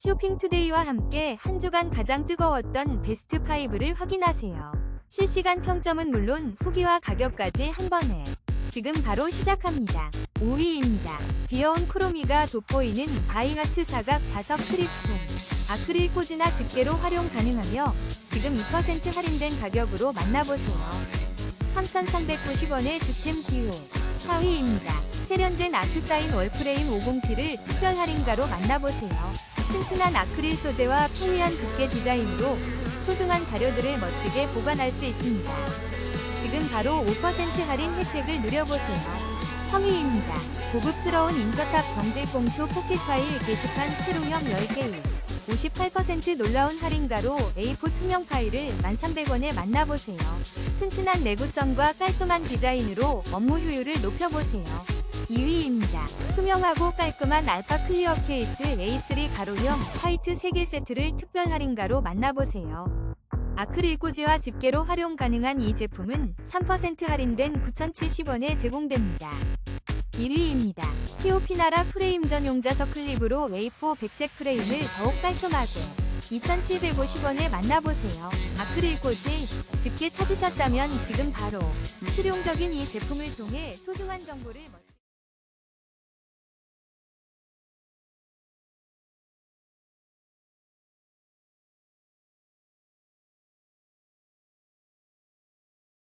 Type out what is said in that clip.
쇼핑투데이와 함께 한 주간 가장 뜨거웠던 베스트 5를 확인하세요. 실시간 평점은 물론 후기와 가격까지 한 번에 지금 바로 시작합니다. 5위입니다. 귀여운 크로미가 돋보이는 바이하츠 사각 자석 크립폼 아크릴 꽂이나 집게로 활용 가능하며 지금 2% 할인된 가격으로 만나보세요. 3,390원의 득템 기호 4위입니다. 세련된 아트 사인 월프레임 50P를 특별 할인가로 만나보세요. 튼튼한 아크릴 소재와 편리한 집게 디자인으로 소중한 자료들을 멋지게 보관할 수 있습니다. 지금 바로 5% 할인 혜택을 누려보세요. 3위입니다. 고급스러운 인터탑 경질 봉투 포켓 파일 게시판 세로형 10개의 58% 놀라운 할인가로 A4 투명 파일을 1,300원에 만나보세요. 튼튼한 내구성과 깔끔한 디자인으로 업무 효율을 높여보세요. 2위입니다. 투명하고 깔끔한 알파 클리어 케이스 A3 가로형 화이트 3개 세트를 특별 할인가로 만나보세요. 아크릴 꽂이와 집게로 활용 가능한 이 제품은 3% 할인된 9,070원에 제공됩니다. 1위입니다. 피오피나라 프레임 전용 자석 클립으로 웨이포 백색 프레임을 더욱 깔끔하게 2,750원에 만나보세요. 아크릴 꽂이 집게 찾으셨다면 지금 바로 실용적인 이 제품을 통해 소중한 정보를 멋-